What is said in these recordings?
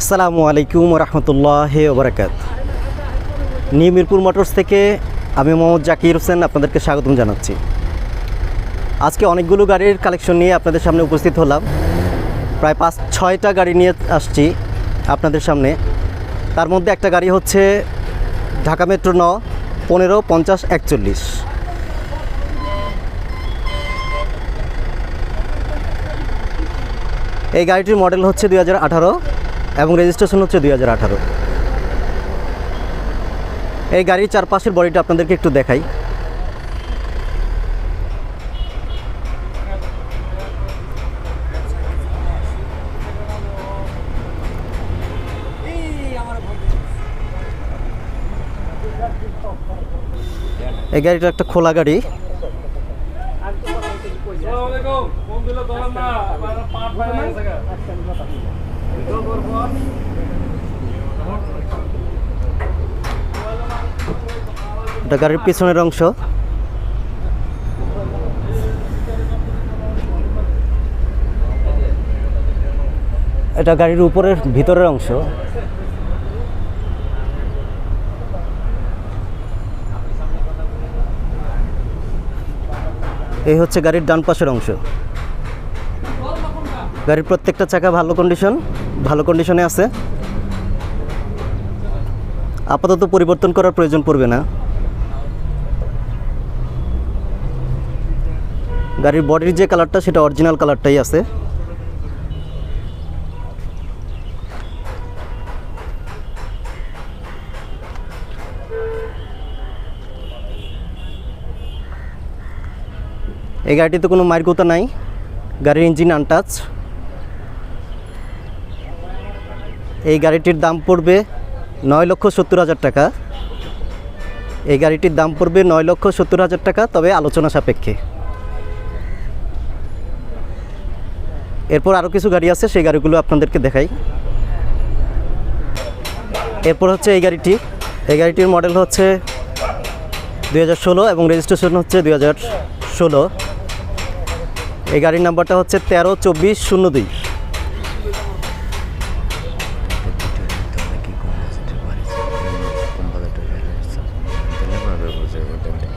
আসসালামু আলাইকুম রহমতুল্লাহ ওবরাকাত নিউ মিরপুর মোটরস থেকে আমি মোহাম্মদ জাকির হোসেন আপনাদেরকে স্বাগতম জানাচ্ছি। আজকে অনেকগুলো গাড়ির কালেকশন নিয়ে আপনাদের সামনে উপস্থিত হলাম। প্রায় পাঁচ, ছয়টা গাড়ি নিয়ে আসছি আপনাদের সামনে। তার মধ্যে একটা গাড়ি হচ্ছে ঢাকা মেট্রো ন, পনেরো, পঞ্চাশ, একচল্লিশ। এই গাড়িটির মডেল হচ্ছে দু হাজার আঠারো। এবং রেজিস্ট্রেশন হচ্ছে দুই হাজার আঠারো। এই গাড়ির চারপাশের বডিটা আপনাদেরকে একটু দেখাই। এই গাড়িটা একটা খোলা গাড়ি। আসসালামাইকুম ফোন দিলে ধরেন না। এটা গাড়ির পিছনের অংশ। এটা গাড়ির উপরের, ভিতরের অংশ। এই হচ্ছে গাড়ির ডান পাশের অংশ। গাড়ির প্রত্যেকটা চাকা ভালো কন্ডিশন ভালো কন্ডিশনে আছে। আপাতত পরিবর্তন করার প্রয়োজন পড়বে না। গাড়ির বডির যে কালারটা সেটা অরিজিনাল কালারটাই আছে। এই গাড়িটিতে কোনো কোতা নাই। গাড়ির ইঞ্জিন আনটাচ এই গাড়িটির দাম পড়বে নয় লক্ষ সত্তর হাজার টাকা। এই গাড়িটির দাম পড়বে নয় লক্ষ সত্তর হাজার টাকা, তবে আলোচনা সাপেক্ষে। এরপর আরও কিছু গাড়ি আছে, সেই গাড়িগুলো আপনাদেরকে দেখাই। এরপর হচ্ছে এই গাড়িটি। এই গাড়িটির মডেল হচ্ছে দুই হাজার ষোলো এবং রেজিস্ট্রেশন হচ্ছে দুই হাজার ষোলো। এই গাড়ির নাম্বারটা হচ্ছে তেরো চব্বিশ শূন্য দুই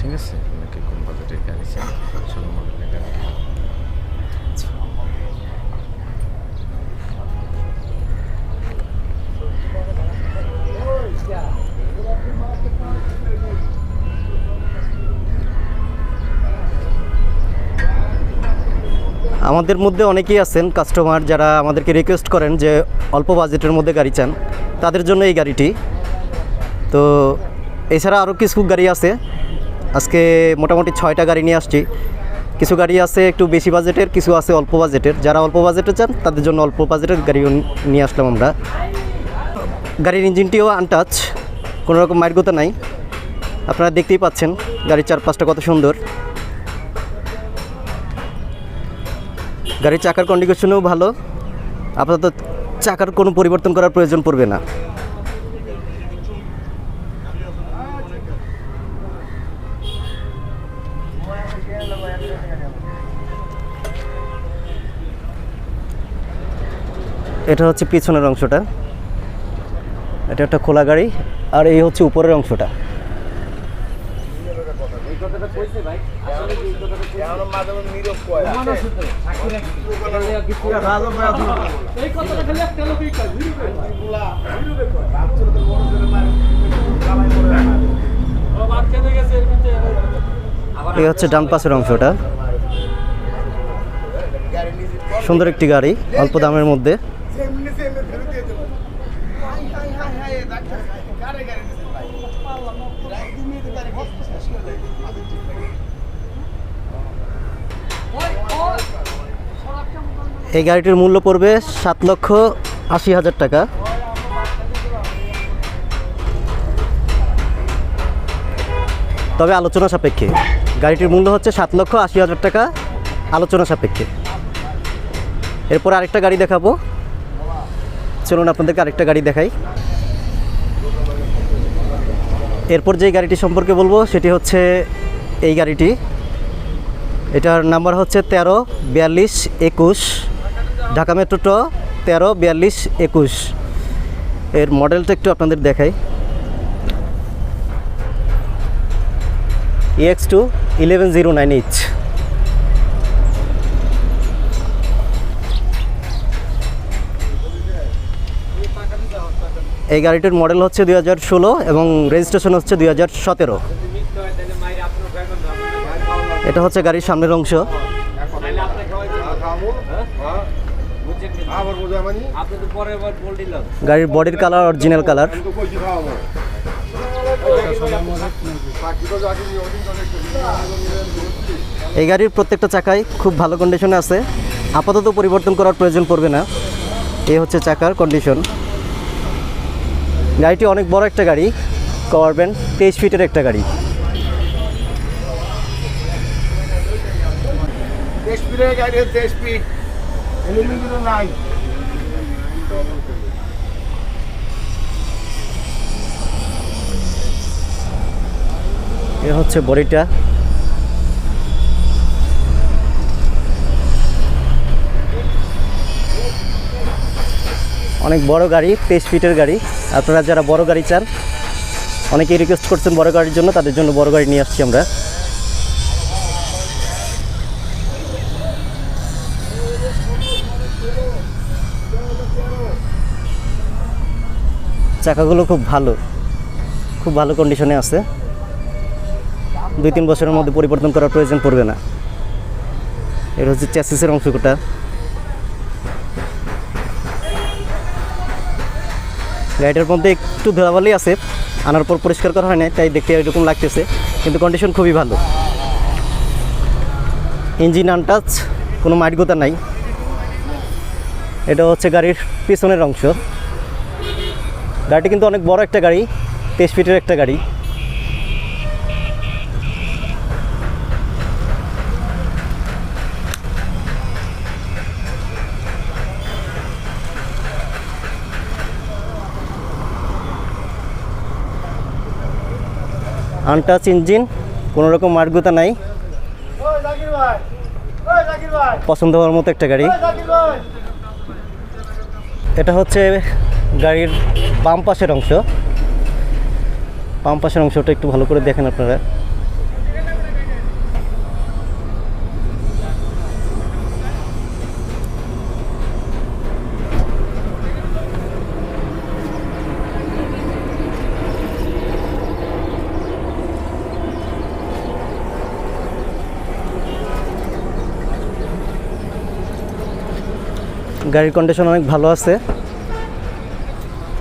ঠিক আছে নাকি কোন বাজেটের গাড়ি চাই ষোলো মডেলের গাড়ি আমাদের মধ্যে অনেকেই আছেন কাস্টমার যারা আমাদেরকে রিকোয়েস্ট করেন যে অল্প বাজেটের মধ্যে গাড়ি চান। তাদের জন্য এই গাড়িটি। তো এছাড়া আরও কিছু গাড়ি আছে। আজকে মোটামুটি ছয়টা গাড়ি নিয়ে আসছি। কিছু গাড়ি আছে একটু বেশি বাজেটের কিছু আছে অল্প বাজেটের যারা অল্প বাজেটে চান, তাদের জন্য অল্প বাজেটের গাড়িও নিয়ে আসলাম আমরা। গাড়ির ইঞ্জিনটিও আনটাচ কোনো রকম নাই। আপনারা দেখতেই পাচ্ছেন, গাড়ির চারপাশটা কত সুন্দর। গাড়ির চাকার কন্ডিশনও ভালো। আপাতত চাকার কোনো পরিবর্তন করার প্রয়োজন পড়বে না। এটা হচ্ছে পিছনের অংশটা। এটা একটা খোলা গাড়ি, আর এই হচ্ছে উপরের অংশটা। এই কথাটা খালি একটা লোকই কয়, ভিডিও কয়। ও ভাত খেতে গেছে, এর এই হচ্ছে ডান পাশের অংশটা। সুন্দর একটি গাড়ি অল্প দামের মধ্যে। এই গাড়িটির মূল্য পড়বে সাত লক্ষ আশি হাজার টাকা। তবে আলোচনা সাপেক্ষে, গাড়িটির মূল্য হচ্ছে সাত লক্ষ আশি হাজার টাকা, আলোচনা সাপেক্ষে। এরপর আরেকটা গাড়ি দেখাবো। চলুন আপনাদেরকে আরেকটা গাড়ি দেখাই। এরপর যে গাড়িটি সম্পর্কে বলব, সেটি হচ্ছে এই গাড়িটি। এটার নাম্বার হচ্ছে তেরো, বিয়াল্লিশ, একুশ। ঢাকা মেট্রো ট তেরো, বিয়াল্লিশ, একুশ। এর মডেলটা একটু আপনাদের দেখাই। X two eleven zero nine H এই গাড়িটির মডেল হচ্ছে দুই হাজার ষোলো এবং রেজিস্ট্রেশন হচ্ছে দুই হাজার সতেরো। এটা হচ্ছে গাড়ির সামনের অংশ। গাড়ির বডির কালার অরিজিনাল কালার। এই গাড়ির প্রত্যেকটা চাকাই খুব ভালো কন্ডিশনে আছে। আপাতত পরিবর্তন করার প্রয়োজন পড়বে না। এ হচ্ছে চাকার কন্ডিশন গাড়িটি অনেক বড় একটা গাড়ি করবেন তেইশ ফিটের একটা গাড়ি। দেশ ফিরে গাড়ি দেশ ফিট। এলিমিন নাই। এ হচ্ছে বডিটা। অনেক বড় গাড়ি, তেইশ ফিটের গাড়ি। আপনারা যারা বড় গাড়ি চান, অনেকেই রিকোয়েস্ট করছেন বড় গাড়ির জন্য, তাদের জন্য বড় গাড়ি নিয়ে আসছি আমরা। চাকাগুলো খুব ভালো। খুব ভালো কন্ডিশনে আছে। দুই তিন বছরের মধ্যে পরিবর্তন করার প্রয়োজন পড়বে না। এর হচ্ছে চ্যাসিসের অংশটা গাড়িটার মধ্যে একটু ধোলাবালি আছে, আনার পর পরিষ্কার করা হয় না তাই দেখতে এরকম লাগতেছে। কিন্তু কন্ডিশন খুবই ভালো। ইঞ্জিন আনটাচ কোনো মাইটগোতা নাই। এটা হচ্ছে গাড়ির পিছনের অংশ। গাড়িটি কিন্তু অনেক বড় একটা গাড়ি তেইশ ফিটের একটা গাড়ি। আনটাচ ইঞ্জিন কোনো রকম মার্গতা নাই। পছন্দ হওয়ার মতো একটা গাড়ি। এটা হচ্ছে গাড়ির বাম পাশের অংশ। বাম পাশের অংশটা একটু ভালো করে দেখেন আপনারা। গাড়ির কন্ডিশন অনেক ভালো আছে।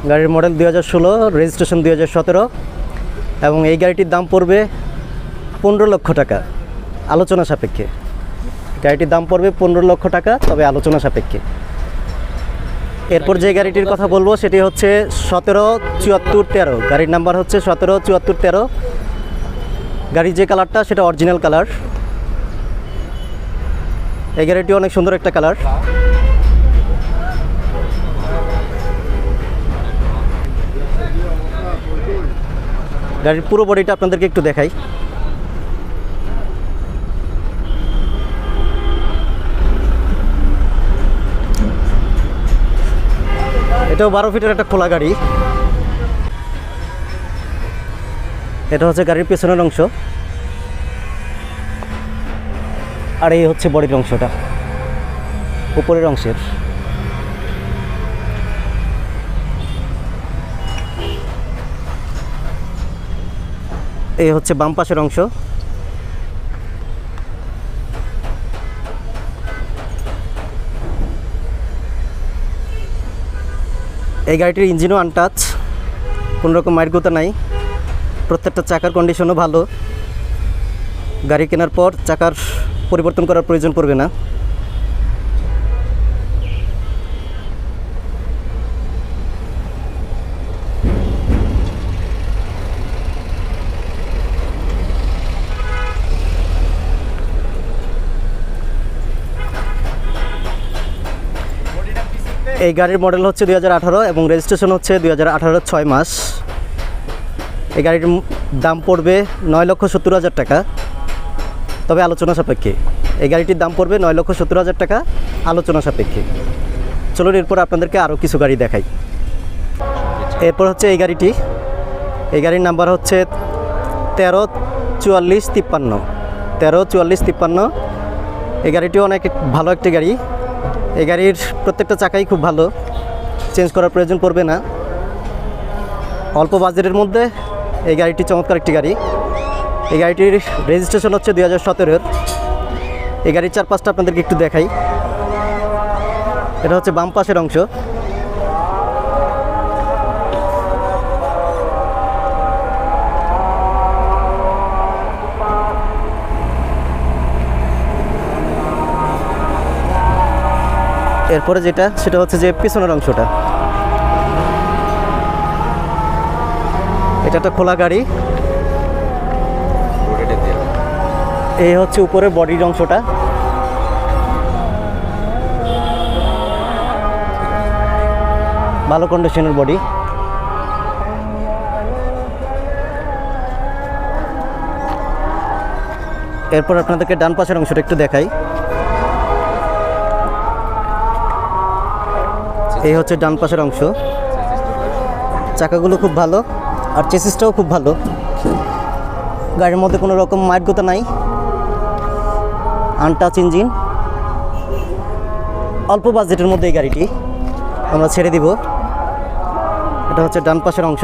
গাড়ির মডেল দুই হাজার ষোলো, রেজিস্ট্রেশন দুই হাজার সতেরো এবং এই গাড়িটির দাম পড়বে পনেরো লক্ষ টাকা, আলোচনা সাপেক্ষে। গাড়িটির দাম পড়বে পনেরো লক্ষ টাকা, তবে আলোচনা সাপেক্ষে। এরপর যে গাড়িটির কথা বলব, সেটি হচ্ছে সতেরো চুয়াত্তর তেরো। গাড়ির নাম্বার হচ্ছে সতেরো চুয়াত্তর তেরো। গাড়ির যে কালারটা, সেটা অরিজিনাল কালার। এই গাড়িটি অনেক সুন্দর একটা কালার। গাড়ির পুরো বডিটা আপনাদেরকে একটু দেখাই। এটাও বারো ফিটের একটা খোলা গাড়ি। এটা হচ্ছে গাড়ির পেছনের অংশ। আর এই হচ্ছে বডির অংশটা, উপরের অংশের। এই হচ্ছে বাম পাশের অংশ। এই গাড়িটির ইঞ্জিনও আনটাচ কোনো রকম মাইরগোতা নাই। প্রত্যেকটা চাকার কন্ডিশনও ভালো। গাড়ি কেনার পর চাকার পরিবর্তন করার প্রয়োজন পড়বে না। এই গাড়ির মডেল হচ্ছে দু হাজার আঠারো এবং রেজিস্ট্রেশন হচ্ছে দুই হাজার ছয় মাস। এই গাড়ির দাম পড়বে নয় লক্ষ সত্তর হাজার টাকা। তবে আলোচনা সাপেক্ষে। এই গাড়িটির দাম পড়বে নয় লক্ষ সত্তর হাজার টাকা, আলোচনা সাপেক্ষে। চলুন এরপর আপনাদেরকে আরও কিছু গাড়ি দেখাই। এরপর হচ্ছে এই গাড়িটি। এই গাড়ির নাম্বার হচ্ছে তেরো চুয়াল্লিশ তিপ্পান্ন। তেরো চুয়াল্লিশ তিপ্পান্ন। এই গাড়িটিও অনেক ভালো একটি গাড়ি। এই গাড়ির প্রত্যেকটা চাকাই খুব ভালো। চেঞ্জ করার প্রয়োজন পড়বে না। অল্প বাজেটের মধ্যে এই গাড়িটি চমৎকার একটি গাড়ি। এই গাড়িটির রেজিস্ট্রেশন হচ্ছে দুই হাজার সতেরোর। এই গাড়ির চারপাশটা আপনাদেরকে একটু দেখাই। এটা হচ্ছে বাম পাশের অংশ। এরপরে যেটা, সেটা হচ্ছে যে পিছনের অংশটা। এটা একটা খোলা গাড়ি। এই হচ্ছে উপরে বডির অংশটা। ভালো কন্ডিশনের বডি এরপর আপনাদেরকে ডান পাশের অংশটা একটু দেখাই। এই হচ্ছে ডান পাশের অংশ। চাকাগুলো খুব ভালো, আর চেসিসটাও খুব ভালো। গাড়ির মধ্যে কোনো রকম মার্গতা নাই। Untouched engine. অল্প বাজেটের মধ্যে এই গাড়িটি আমরা ছেড়ে দিব। এটা হচ্ছে ডান পাশের অংশ।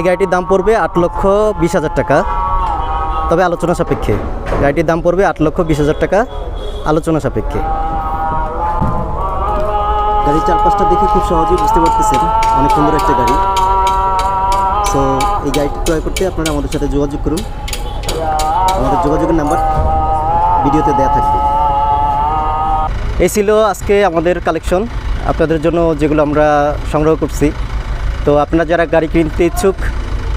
এই গাড়িটির দাম পড়বে আট লক্ষ বিশ হাজার টাকা। তবে আলোচনা সাপেক্ষে। গাড়িটির দাম পড়বে আট লক্ষ বিশ হাজার টাকা, আলোচনা সাপেক্ষে। গাড়ির চারপাশটা দেখে খুব সহজেই বুঝতে পারতেছেন অনেক সুন্দর একটা গাড়ি। সো এই গাড়িটি ক্রয় করতে আপনারা আমাদের সাথে যোগাযোগ করুন। আমাদের যোগাযোগের নাম্বার ভিডিওতে দেওয়া থাকবে। এই ছিল আজকে আমাদের কালেকশন। আপনাদের জন্য যেগুলো আমরা সংগ্রহ করছি। তো আপনারা যারা গাড়ি কিনতে ইচ্ছুক,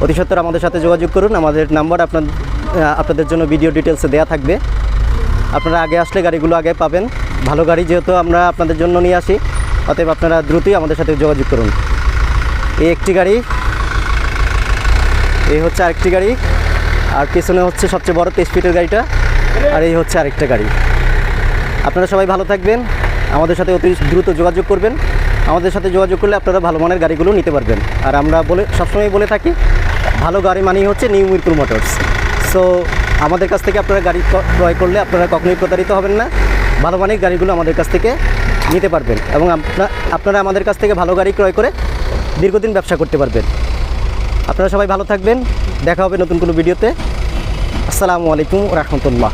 অতি সত্বর আমাদের সাথে যোগাযোগ করুন। আমাদের নাম্বার আপনার আপনাদের জন্য ভিডিও ডিটেলসে দেওয়া থাকবে। আপনারা আগে আসলে গাড়িগুলো আগে পাবেন। ভালো গাড়ি যেহেতু আমরা আপনাদের জন্য নিয়ে আসি, অতএব আপনারা দ্রুতই আমাদের সাথে যোগাযোগ করুন। এই একটি গাড়ি, এই হচ্ছে আরেকটি গাড়ি, আর পেছনে হচ্ছে সবচেয়ে বড় তেইশ ফিটের গাড়িটা, আর এই হচ্ছে আরেকটা গাড়ি। আপনারা সবাই ভালো থাকবেন। আমাদের সাথে অতি দ্রুত যোগাযোগ করবেন। আমাদের সাথে যোগাযোগ করলে আপনারা ভালো মানের গাড়িগুলো নিতে পারবেন। আর আমরা বলে, সবসময় বলে থাকি, ভালো গাড়ি মানেই হচ্ছে নিউ মিরপুর মোটরস সো আমাদের কাছ থেকে আপনারা গাড়ি ক্রয় করলে আপনারা কখনোই প্রতারিত হবেন না। ভালো মানের গাড়িগুলো আমাদের কাছ থেকে নিতে পারবেন এবং আপনা, আপনারা আমাদের কাছ থেকে ভালো গাড়ি ক্রয় করে দীর্ঘদিন ব্যবসা করতে পারবেন। আপনারা সবাই ভালো থাকবেন। দেখা হবে নতুন কোনো ভিডিওতে। আসসালামু আলাইকুম রহমতুল্লাহ।